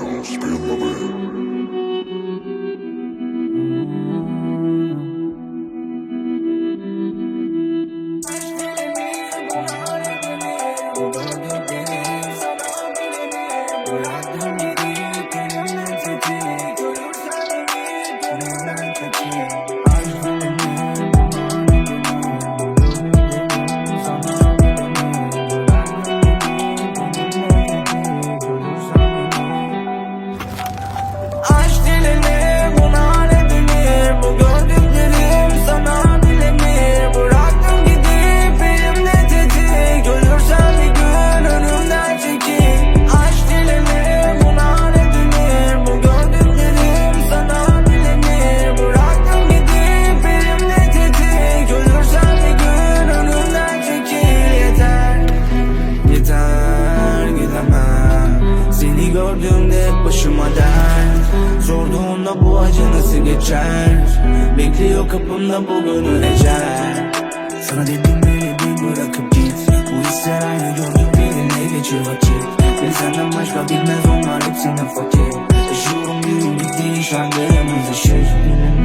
Show spin the wheel. Thank gördüğümde hep başıma dert Sorduğunda bu acı nasıl geçer? Bekliyor kapımda bu gönül ecel. Sana dedim beni bir bırakıp git. Bu hisler aynı gördüğüm birine geçir vakit. Beni senden başka bilmez onlar hepsinin fakir. Yaşıyorum bir gün bitti şarkılarımız ışır